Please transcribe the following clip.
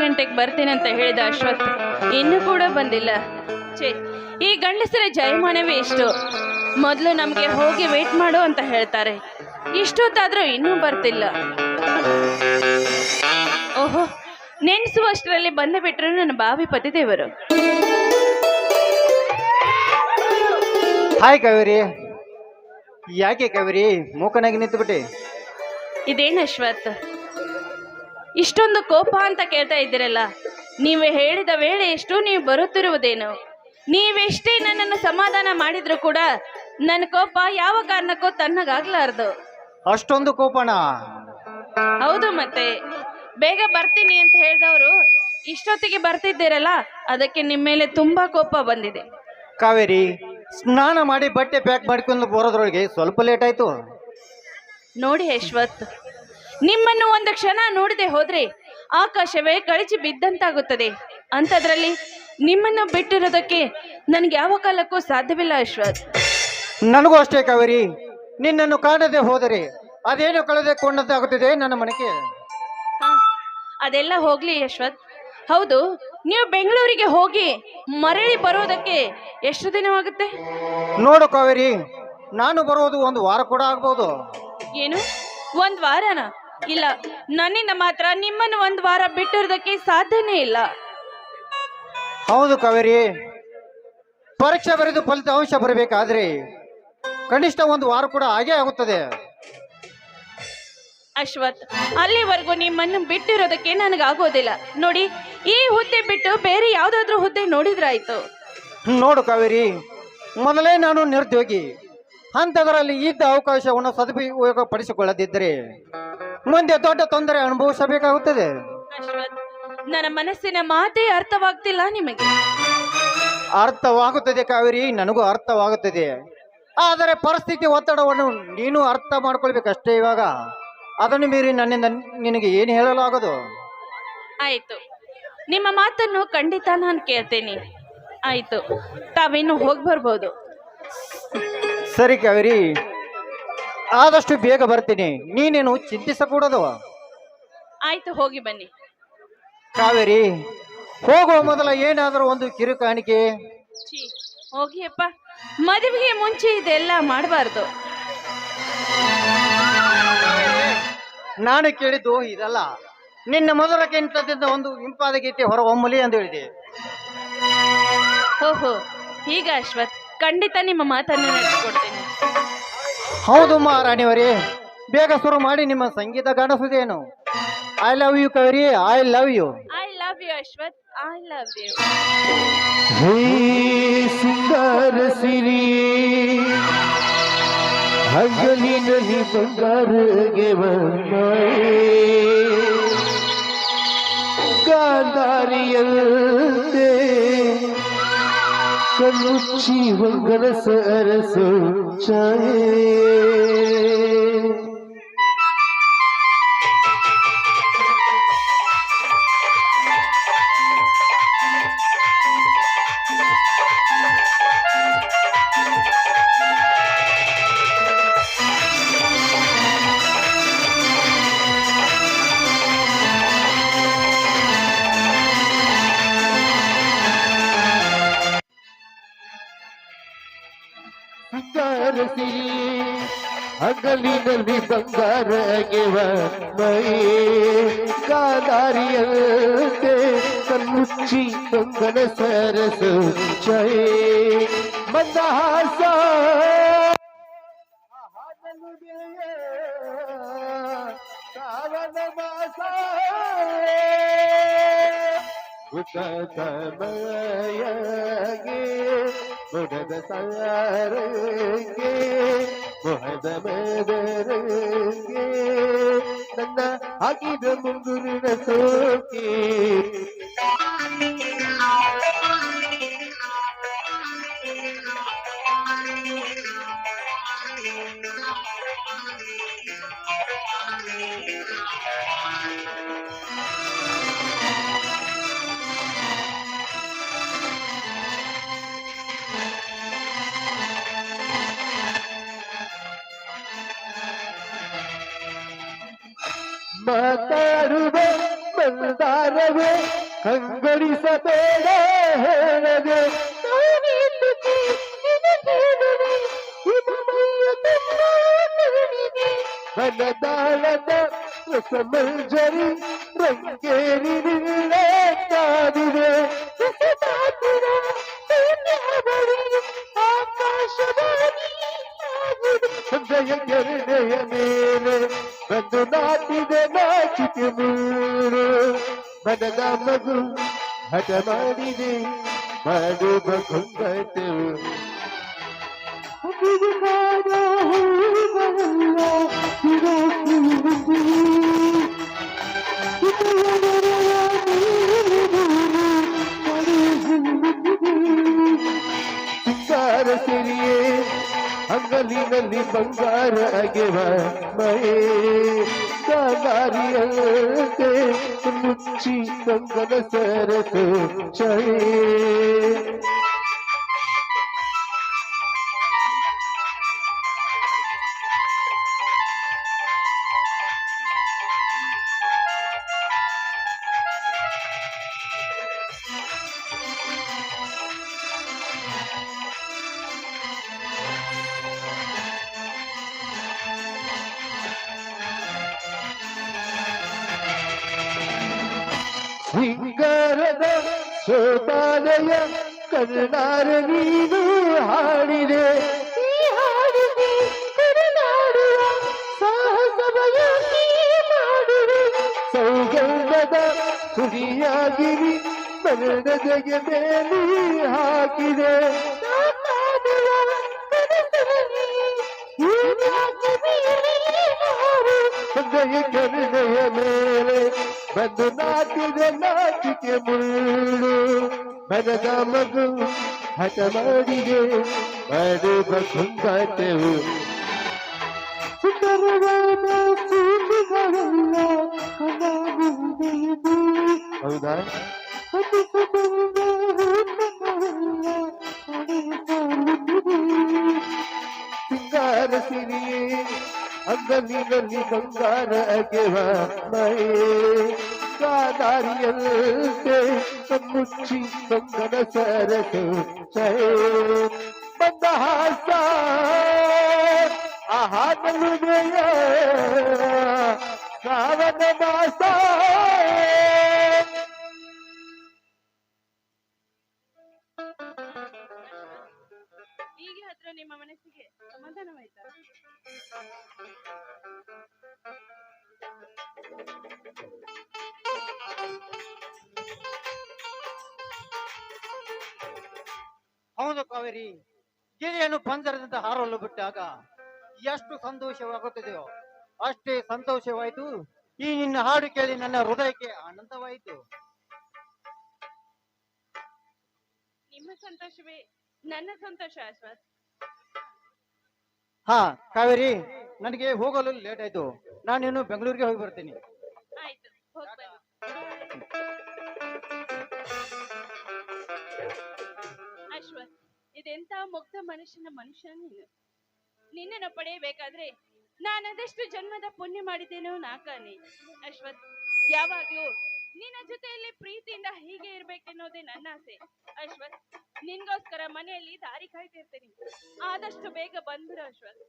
ಗಂಟೆಗೆ ಬರ್ತೀನಿ ಅಂತ ಹೇಳಿದ ಅಶ್ವಥ್ ಇನ್ನೂ ಕೂಡ ಬಂದಿಲ್ಲ. ಛೇ ಈ ಗಂಡಸರ ಜಯಮಾನವೇ ಇಷ್ಟು. ಮೊದಲು ನಮಗೆ ಹೋಗಿ ವೇಟ್ ಮಾಡು ಅಂತ ಹೇಳ್ತಾರೆ. ಇಷ್ಟೊತ್ತಾದರೂ ಇನ್ನೂ ಬರ್ತಿಲ್ಲ. ಓಹೋ ನೆನೆಸುವಷ್ಟರಲ್ಲಿ ಬಂದು ಬಿಟ್ರೆ ನನ್ನ ಬಾವಿ ಪತಿದೇವರು. ಹಾಯ್ ಕವಿರಿ ಯಾಕೆ ಕವಿರಿ ಮೂಕನಾಗಿ ನಿಂತುಬಿಟ್ಟೆ. ಇದೇನು ಅಶ್ವಥ್? ಇಷ್ಟೊಂದು ಕೋಪ ಅಂತ ಕೇಳ್ತಾ ಇದ್ದೀರಲ್ಲ ನೀವು ಹೇಳಿದ ವೇಳೆ ಎಷ್ಟು ನೀವು ಬರುತ್ತಿರುವುದೇನು? ನೀವೆಷ್ಟೇ ನನ್ನನ್ನು ಸಮಾಧಾನ ಮಾಡಿದ್ರು ಕೂಡ ನನ್ನ ಕೋಪ ಯಾವ ಕಾರಣಕ್ಕೂ ತನ್ನಗಾಗ್ಲಾರ್ದು. ಅಷ್ಟೊಂದು ಕೋಪಣ ಹೌದು ಮತ್ತೆ. ಬೇಗ ಬರ್ತೀನಿ ಅಂತ ಹೇಳಿದವರು ಇಷ್ಟೊತ್ತಿಗೆ ಬರ್ತಿದ್ದೀರಲ್ಲ ಅದಕ್ಕೆ ನಿಮ್ಮ ಮೇಲೆ ತುಂಬಾ ಕೋಪ ಬಂದಿದೆ. ಕಾವೇರಿ ಸ್ನಾನ ಮಾಡಿ ಬಟ್ಟೆ ಪ್ಯಾಕ್ ಮಾಡ್ಕೊಂಡು ಬರೋದ್ರೊಳಗೆ ಸ್ವಲ್ಪ ಲೇಟ್ ಆಯ್ತು. ನೋಡಿ ಯಶ್ವತ್ ನಿಮ್ಮನ್ನು ಒಂದು ಕ್ಷಣ ನೋಡದೆ ಹೋದ್ರೆ ಆಕಾಶವೇ ಕಳಚಿ ಬಿದ್ದಂತಾಗುತ್ತದೆ. ಅಂಥದ್ರಲ್ಲಿ ನಿಮ್ಮನ್ನು ಬಿಟ್ಟಿರೋದಕ್ಕೆ ನನಗೆ ಯಾವ ಕಾಲಕ್ಕೂ ಸಾಧ್ಯವಿಲ್ಲ ಅಶ್ವಥ್. ನನಗೂ ಅಷ್ಟೇ ಕಾವೇರಿ. ನಿನ್ನನ್ನು ಕಾಣದೆ ಹೋದರೆ ಅದೇನು ಕಳೆದುಕೊಂಡಂತಾಗುತ್ತದೆ ನನ್ನ ಮನಕ್ಕೆ? ಹಾ ಅದೆಲ್ಲ ಹೋಗ್ಲಿ ಯಶ್ವತ್ ಹೌದು ನೀವು ಬೆಂಗಳೂರಿಗೆ ಹೋಗಿ ಮರಳಿ ಬರೋದಕ್ಕೆ ಎಷ್ಟು ದಿನವಾಗುತ್ತೆ? ನೋಡು ಕಾವೇರಿ ನಾನು ಬರೋದು ಒಂದು ವಾರ ಕೂಡ ಆಗ್ಬೋದು. ಏನು? ಒಂದ್ ವಾರನ? ಇಲ್ಲ ನನ್ನಿಂದ ಮಾತ್ರ ನಿಮ್ಮನ್ನು ಒಂದ್ ವಾರ ಬಿಟ್ಟಿರೋದಕ್ಕೆ ಸಾಧ್ಯನೇ ಇಲ್ಲ. ಹೌದು ಕಾವೇರಿ. ಪರೀಕ್ಷೆ ಬರೆದು ಫಲಿತಾಂಶ ಬರಬೇಕಾದ್ರೆ ಕನಿಷ್ಠ ಒಂದು ವಾರ ಕೂಡ ಹಾಗೆ ಆಗುತ್ತದೆ. ಅಶ್ವಥ್ ಅಲ್ಲಿವರೆಗೂ ನಿಮ್ಮನ್ನು ಬಿಟ್ಟಿರೋದಕ್ಕೆ ನನಗಾಗೋದಿಲ್ಲ. ನೋಡಿ ಈ ಹುದ್ದೆ ಬಿಟ್ಟು ಬೇರೆ ಯಾವ್ದಾದ್ರು ಹುದ್ದೆ ನೋಡಿದ್ರಾಯ್ತು. ನೋಡು ಕಾವೇರಿ. ಮೊದಲೇ ನಾನು ನಿರುದ್ಯೋಗಿ. ಅಂಥದರಲ್ಲಿ ಇದ್ದ ಅವಕಾಶವನ್ನು ಸದುಪಯೋಗ ಪಡಿಸಿಕೊಳ್ಳದಿದ್ದರೆ ಮುಂದೆ ದೊಡ್ಡ ತೊಂದರೆ ಅನುಭವಿಸಬೇಕಾಗುತ್ತದೆ. ಅಶ್ವಥ್ ನನ್ನ ಮನಸ್ಸಿನ ಮಾತೇ ಅರ್ಥವಾಗ್ತಿಲ್ಲ ನಿಮಗೆ. ಅರ್ಥವಾಗುತ್ತದೆ ಕಾವೇರಿ ನನಗೂ ಅರ್ಥವಾಗುತ್ತದೆ. ಆದರೆ ಪರಿಸ್ಥಿತಿ ಒತ್ತಡವನ್ನು ನೀನು ಅರ್ಥ ಮಾಡ್ಕೊಳ್ಬೇಕಷ್ಟೇ ಇವಾಗ. ಅದನ್ನು ಮೀರಿ ನನ್ನಿಂದ ನಿನಗೆ ಏನು ಹೇಳಲಾಗದು? ಆಯ್ತು. ನಿಮ್ಮ ಮಾತನ್ನು ಖಂಡಿತ ನಾನು ಕೇಳ್ತೇನೆ. ಆಯ್ತು. ತಾವಿನ್ನು ಹೋಗಿ ಬರ್ಬೋದು. ಸರಿ ಕಾವೇರಿ. ಆದಷ್ಟು ಬೇಗ ಬರ್ತೀನಿ. ನೀನೇನು ಚಿಂತಿಸಕೂಡದು? ಆಯ್ತು ಹೋಗಿ ಬನ್ನಿ. ಕಾವೇರಿ ಹೋಗುವ ಮೊದಲ ಏನಾದರೂ ಒಂದು ಕಿರು ಕಾಣಿಕೆ? ಛೀ ಹೋಗಿಯಪ್ಪ ಮದುವೆಗೆ ಮುಂಚೆ ಇದೆಲ್ಲ ಮಾಡಬಾರ್ದು. ನಾನು ಕೇಳಿದ್ದು ಇದಲ್ಲ. ನಿನ್ನ ಮೊದಲ ಕೆಂಟದಿಂದ ಒಂದು ಇಂಪಾದ ಗೀತೆ ಹೊರ ಒಮ್ಮಲಿ ಎಂದು ಹೇಳಿದೆ. ಓಹೋ ಈಗ ಅಶ್ವಥ್ ಖಂಡಿತ ನಿಮ್ಮ ಮಾತನ್ನು ನಡೆಸಿಕೊಡ್ತೇನೆ ಹೌದು ಮಹಾರಾಣಿಯವರೇ ಬೇಗ ಶುರು ಮಾಡಿ ನಿಮ್ಮ ಸಂಗೀತ ಕಾಣಿಸುದೇನು I love you Kavari I love you I love you Ashwath I love you ಹೇ ಸಿಂಗಾರ ಸಿರಿ ಹಗಲಿನಲ್ಲಿ ಬಂಗಾರಗೆ कनुची वगर अरस चाये ಬಂಗಾರಸಿ ಹಗಲಿನಲ್ಲಿ ಬಂಗಾರಗೆ ಮೈ ಕಾದಾರಿಯಂತೆ ಕಣ್ಣುಚ್ಚಿ ಬಂಗನ ಸರಸು ಜಯ ಮಂದಹಾಸ ಸಾವನ ಮಾಸ ಉತ್ತಮಯಗೆ ಮುಡದ ಸಾರಂಗೆ ಮೊಹದ ಮದರಂಗೆ ನನ್ನ ಹಾಕಿದ ಮುಂಗುರಿನ ಸೋಕಿ ಮಾತಾಡುವ ಮಂದಾರವ ಕಾದಿದೆ ಹೇಳದೆ. ಮನದಾಳದ ರಸಮಂಜರಿ ರಂಗೇರಿ ಶೂನ್ಯವಳಿ ಆಕಾಶವಾಣಿ ಹೃದಯ ಕೆರಡೆಯ ಮೇಲೆ ಬಂದು ನಾಟಿದೆ ನಾಚಿಕೆ ಮೂರು ಮನದ ಮಗು ಹಠ ಮಾಡಿದೆ ಮಾಡುವ ಹುಡುಗಾದ ಹೂವಲ್ಲ नलि बंगार अगेवा मै सदारियल मुच्छी कंगन सरस चढ़े। ಸಿಂಗಾರದ ಸೋತಾಲಯ ಕರುಣಾರ ನೀನು ಹಾಡಿದೆ ಈ ಹಾಡಿದೆ ಕರುನಾಡುವ ಸಾಹಸವಯಾಗಿ ಮಾಡುವೆ ಸೌಗಂಧದ ಸುರಿಯಾಗಿರಿ ಕನ್ನಡದಗೆ ಬೇಲಿ ಹಾಕಿದೆ ಕಾಪಾಡುವ ಕನಸಲ್ಲಿ ಹೀಗಾಗಿ ಬೀಳಿ ಮಾರು. ಹೃದಯ ಕರುಣೆಯ ಮೇಲೆ ಬಂದು ನಾಟಿದೆ ನಾಚಿಕೆ ಮುಳ್ಳು ಮನದ ಮಗು ಹಠ ಮಾಡಿದೆ ಮಾಡುವ ಕುಂದಾಟವು ಸುಂದರವಾದ ಸೂಟುಗಳೆಲ್ಲ ಕಣ ಮುಂದೆ ಇದೆ. ಹೌದಾ ಅತಿ ಸುಂದರದ ರೂಪಗಳೆಲ್ಲ ಕಡೆಯ ಸಾಲುತ್ತಿದೆ. ಸಿಂಗಾರ ಸಿರಿಯೇ ಅಂಗಲಿನಲ್ಲಿ ಬಂಗಾರ ಅಗೆವ अंगली गली गंगार अगेवा मै संगन सरक चाहे बदहासा आहा मिल गया। ಹೌದು ಕಾವೇರಿ ಗಿರಿಯನ್ನು ಪಂಜರದಿಂದ ಹಾರಲು ಬಿಟ್ಟಾಗ ಎಷ್ಟು ಸಂತೋಷವಾಗುತ್ತದೆಯೋ ಅಷ್ಟೇ ಸಂತೋಷವಾಯಿತು. ಈ ನಿನ್ನ ಹಾಡು ಕೇಳಿ ನನ್ನ ಹೃದಯಕ್ಕೆ ಆನಂದವಾಯಿತು. ನಿಮ್ಮ ಸಂತೋಷವೇ ನನ್ನ ಸಂತೋಷ ಅಶ್ವಥ್? ಹಾ ಕಾವೇರಿ ನನಗೆ ಹೋಗಲು ಲೇಟ್ ಆಯ್ತು. ನಾನಿನ್ನು ಬೆಂಗಳೂರಿಗೆ ಹೋಗಿ ಬರ್ತೀನಿ. ಆಯ್ತು ಇದೆಂತ ಮುಗ್ಧ ಮನುಷ್ಯನ ಮನುಷ್ಯ ನೀನು? ನಿನ್ನನ್ನು ಪಡೆಯಬೇಕಾದ್ರೆ ನಾನದೆಷ್ಟು ಜನ್ಮದ ಪುಣ್ಯ ಮಾಡಿದ್ದೇನೋ ನಾಕಾನೆ. ಅಶ್ವಥ್, ಯಾವಾಗ್ಲೂ ನಿನ್ನ ಜೊತೆಯಲ್ಲಿ ಪ್ರೀತಿಯಿಂದ ಹೀಗೆ ಇರ್ಬೇಕೆನ್ನೋದೇ ನನ್ನ ಆಸೆ. ಅಶ್ವಥ್, ನಿನ್ಗೋಸ್ಕರ ಮನೆಯಲ್ಲಿ ದಾರಿ ಕಾಯ್ತಿರ್ತೀನಿ ಆದಷ್ಟು ಬೇಗ ಬಂದ್ಬಿಡು ಅಶ್ವಥ್.